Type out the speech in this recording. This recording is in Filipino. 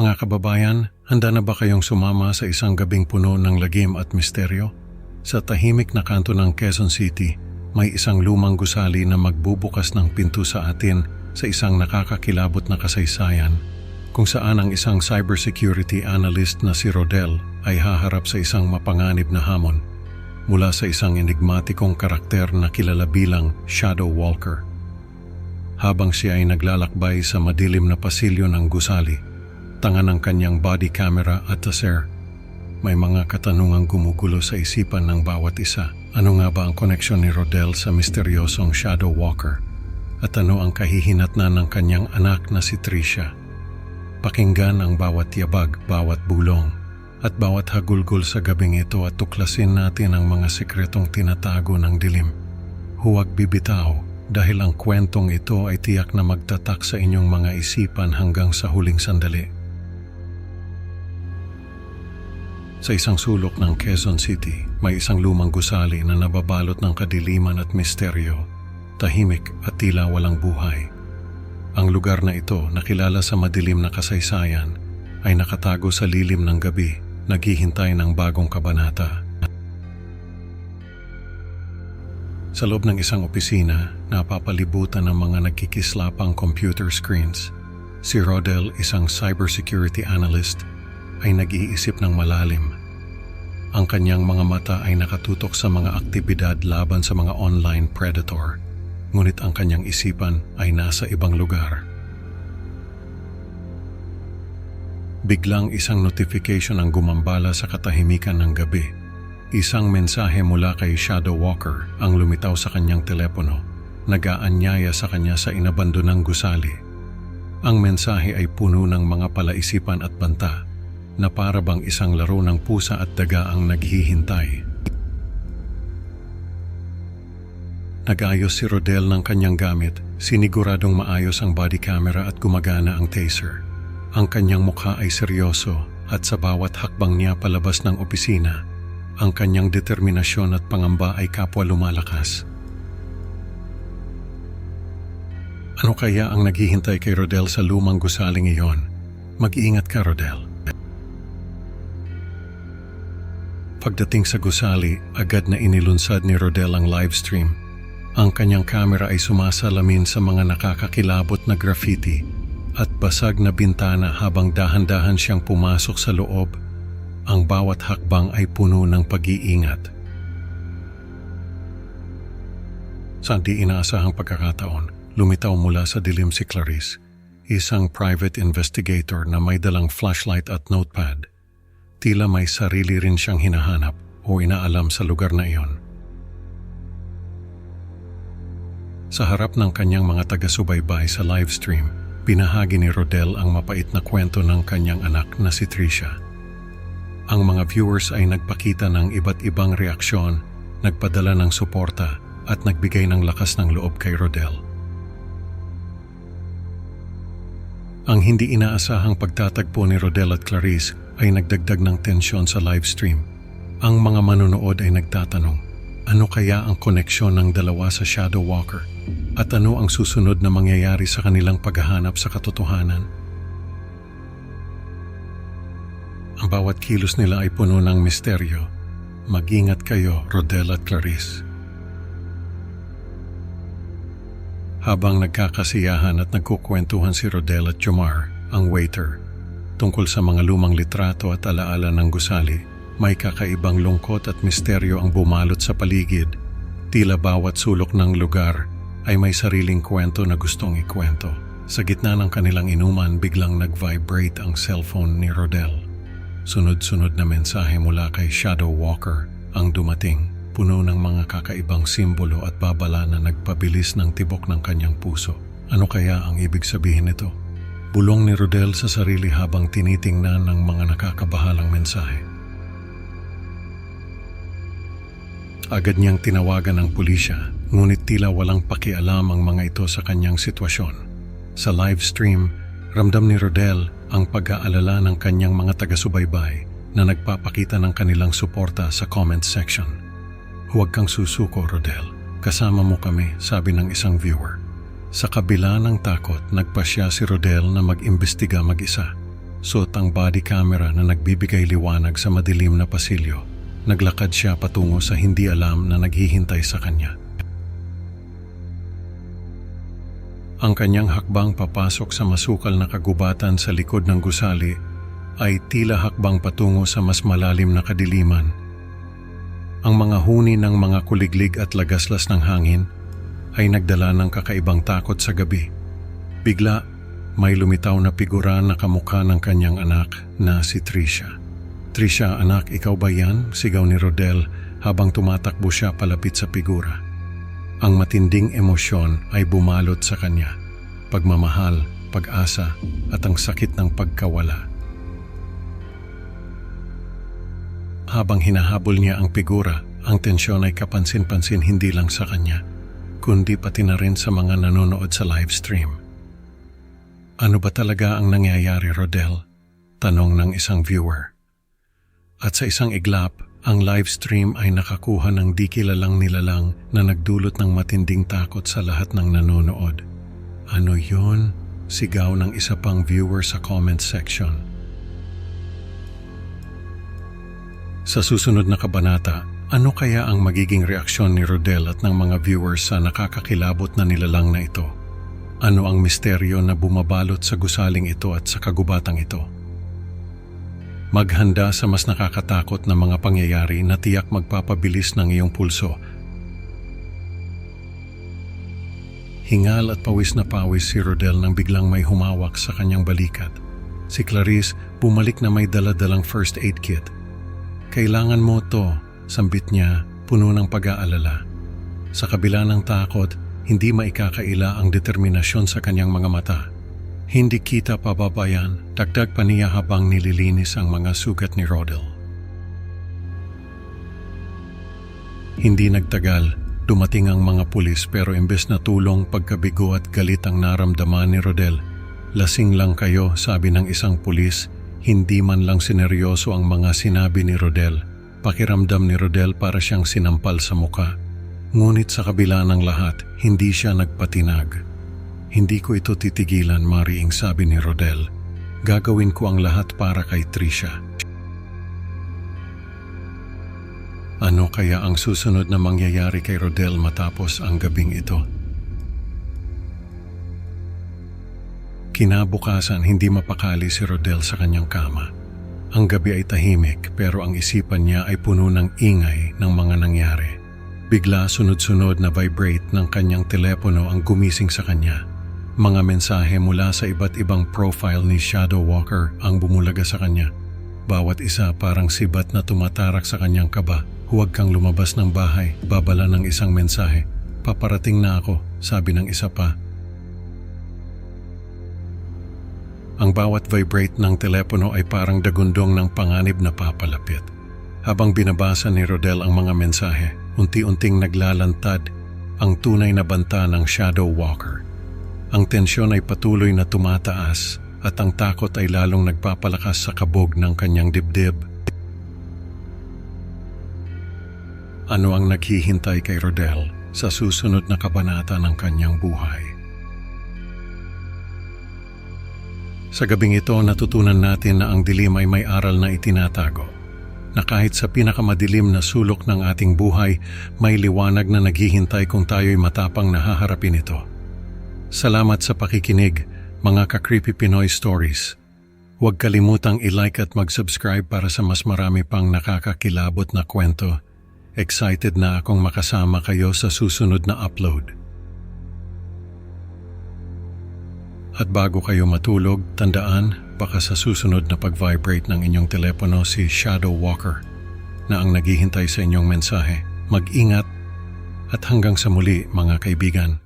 Mga kababayan, handa na ba kayong sumama sa isang gabing puno ng lagim at misteryo? Sa tahimik na kanto ng Quezon City, may isang lumang gusali na magbubukas ng pinto sa atin sa isang nakakakilabot na kasaysayan kung saan ang isang cybersecurity analyst na si Rodel ay haharap sa isang mapanganib na hamon mula sa isang enigmatikong karakter na kilala bilang Shadow Walker. Habang siya ay naglalakbay sa madilim na pasilyo ng gusali, tanga ng kanyang body camera at taser, may mga katanungang gumugulo sa isipan ng bawat isa. Ano nga ba ang koneksyon ni Rodel sa misteryosong Shadow Walker? At ano ang kahihinatnan ng kanyang anak na si Tricia? Pakinggan ang bawat yabag, bawat bulong, at bawat hagulgol sa gabing ito at tuklasin natin ang mga sikretong tinatago ng dilim. Huwag bibitaw dahil ang kwentong ito ay tiyak na magtatak sa inyong mga isipan hanggang sa huling sandali. Sa isang sulok ng Quezon City, may isang lumang gusali na nababalot ng kadiliman at misteryo, tahimik at tila walang buhay. Ang lugar na ito, nakilala sa madilim na kasaysayan, ay nakatago sa lilim ng gabi, naghihintay ng bagong kabanata. Sa loob ng isang opisina, napapalibutan ng mga nagkikislapang computer screens. Si Rodel, isang cybersecurity analyst, ay nag-iisip ng malalim. Ang kanyang mga mata ay nakatutok sa mga aktibidad laban sa mga online predator – ngunit ang kanyang isipan ay nasa ibang lugar. Biglang isang notification ang gumambala sa katahimikan ng gabi. Isang mensahe mula kay Shadow Walker ang lumitaw sa kanyang telepono. Nagaanyaya sa kanya sa inabandonang gusali. Ang mensahe ay puno ng mga palaisipan at banta na para bang isang laro ng pusa at daga ang naghihintay. Nag-ayos si Rodel ng kanyang gamit, siniguradong maayos ang body camera at gumagana ang taser. Ang kanyang mukha ay seryoso at sa bawat hakbang niya palabas ng opisina, ang kanyang determinasyon at pangamba ay kapwa lumalakas. Ano kaya ang naghihintay kay Rodel sa lumang gusaling iyon? Mag-iingat ka, Rodel. Pagdating sa gusali, agad na inilunsad ni Rodel ang livestream ang kanyang kamera ay sumasalamin sa mga nakakakilabot na graffiti at basag na bintana habang dahan-dahan siyang pumasok sa loob. Ang bawat hakbang ay puno ng pag-iingat. Sa di inaasahang pagkakataon, lumitaw mula sa dilim si Clarice, isang private investigator na may dalang flashlight at notepad. Tila may sarili rin siyang hinahanap o inaalam sa lugar na iyon. Sa harap ng kanyang mga taga-subaybay sa livestream, pinahagi ni Rodel ang mapait na kwento ng kanyang anak na si Tricia. Ang mga viewers ay nagpakita ng iba't ibang reaksyon, nagpadala ng suporta at nagbigay ng lakas ng loob kay Rodel. Ang hindi inaasahang pagtatagpo ni Rodel at Clarice ay nagdagdag ng tensyon sa livestream. Ang mga manonood ay nagtatanong, ano kaya ang koneksyon ng dalawa sa Shadow Walker? At ano ang susunod na mangyayari sa kanilang paghahanap sa katotohanan? Ang bawat kilos nila ay puno ng misteryo. Mag-ingat kayo, Rodel at Clarice. Habang nagkakasiyahan at nagkukwentuhan si Rodel at Jomar, ang waiter, tungkol sa mga lumang litrato at alaala ng gusali, may kakaibang lungkot at misteryo ang bumalot sa paligid. Tila bawat sulok ng lugar ay may sariling kwento na gustong ikwento. Sa gitna ng kanilang inuman, biglang nag-vibrate ang cellphone ni Rodel. Sunod-sunod na mensahe mula kay Shadow Walker ang dumating, puno ng mga kakaibang simbolo at babala na nagpabilis ng tibok ng kanyang puso. Ano kaya ang ibig sabihin nito? Bulong ni Rodel sa sarili habang tinitingnan ng mga nakakabahalang mensahe. Agad niyang tinawagan ang pulisya ngunit tila walang pakialam ang mga ito sa kanyang sitwasyon. Sa live stream, ramdam ni Rodel ang pag-aalala ng kanyang mga taga-subaybay na nagpapakita ng kanilang suporta sa comment section. Huwag kang susuko, Rodel. Kasama mo kami, sabi ng isang viewer. Sa kabila ng takot, nagpasya si Rodel na mag-imbestiga mag-isa. suot ang body camera na nagbibigay liwanag sa madilim na pasilyo. Naglakad siya patungo sa hindi alam na naghihintay sa kanya. Ang kanyang hakbang papasok sa masukal na kagubatan sa likod ng gusali ay tila hakbang patungo sa mas malalim na kadiliman. Ang mga huni ng mga kuliglig at lagaslas ng hangin ay nagdala ng kakaibang takot sa gabi. Bigla, may lumitaw na figura na kamukha ng kanyang anak na si Tricia. Tricia, anak, ikaw ba yan? Sigaw ni Rodel habang tumatakbo siya palapit sa figura. Ang matinding emosyon ay bumalot sa kanya. Pagmamahal, pag-asa, at ang sakit ng pagkawala. Habang hinahabol niya ang figura, ang tensyon ay kapansin-pansin hindi lang sa kanya, kundi pati na rin sa mga nanonood sa live stream. Ano ba talaga ang nangyayari, Rodel? Tanong ng isang viewer. At sa isang iglap, ang live stream ay nakakuha ng di kilalang nilalang na nagdulot ng matinding takot sa lahat ng nanonood. Ano yun? Sigaw ng isa pang viewer sa comment section. Sa susunod na kabanata, ano kaya ang magiging reaksyon ni Rodel at ng mga viewers sa nakakakilabot na nilalang na ito? Ano ang misteryo na bumabalot sa gusaling ito at sa kagubatang ito? Maghanda sa mas nakakatakot na mga pangyayari na tiyak magpapabilis ng iyong pulso. Hingal at pawis na pawis si Rodel nang biglang may humawak sa kanyang balikat. Si Clarice bumalik na may daladalang first aid kit. Kailangan mo to, sambit niya, puno ng pag-aalala. Sa kabila ng takot, hindi maikakaila ang determinasyon sa kanyang mga mata. Hindi kita pababayan, dagdag pa niya habang nililinis ang mga sugat ni Rodel. Hindi nagtagal, dumating ang mga pulis pero imbes na tulong, pagkabigo at galit ang naramdaman ni Rodel. Lasing lang kayo, sabi ng isang pulis, hindi man lang sineryoso ang mga sinabi ni Rodel. Pakiramdam ni Rodel para siyang sinampal sa muka. Ngunit sa kabila ng lahat, hindi siya nagpatinag. Hindi ko ito titigilan, Mariing sabi ni Rodel. Gagawin ko ang lahat para kay Trisha. Ano kaya ang susunod na mangyayari kay Rodel matapos ang gabing ito? Kinabukasan hindi mapakali si Rodel sa kanyang kama. Ang gabi ay tahimik pero ang isipan niya ay puno ng ingay ng mga nangyari. Bigla sunod-sunod na vibrate ng kanyang telepono ang gumising sa kanya. Mga mensahe mula sa iba't ibang profile ni Shadow Walker ang bumulaga sa kanya. Bawat isa parang sibat na tumatarak sa kanyang kaba. Huwag kang lumabas ng bahay, babala ng isang mensahe. Paparating na ako, sabi ng isa pa. Ang bawat vibrate ng telepono ay parang dagundong ng panganib na papalapit. Habang binabasa ni Rodel ang mga mensahe, unti-unting naglalantad ang tunay na banta ng Shadow Walker. Ang tensyon ay patuloy na tumataas at ang takot ay lalong nagpapalakas sa kabog ng kanyang dibdib. Ano ang naghihintay kay Rodel sa susunod na kabanata ng kanyang buhay? Sa gabing ito, natutunan natin na ang dilim ay may aral na itinatago. Na kahit sa pinakamadilim na sulok ng ating buhay, may liwanag na naghihintay kung tayo'y matapang na haharapin ito. Salamat sa pakikinig, mga ka-creepy Pinoy Stories. Huwag kalimutang i-like at mag-subscribe para sa mas marami pang nakakakilabot na kwento. Excited na akong makasama kayo sa susunod na upload. At bago kayo matulog, tandaan baka sa susunod na pag-vibrate ng inyong telepono si Shadow Walker na ang naghihintay sa inyong mensahe. Mag-ingat at hanggang sa muli mga kaibigan.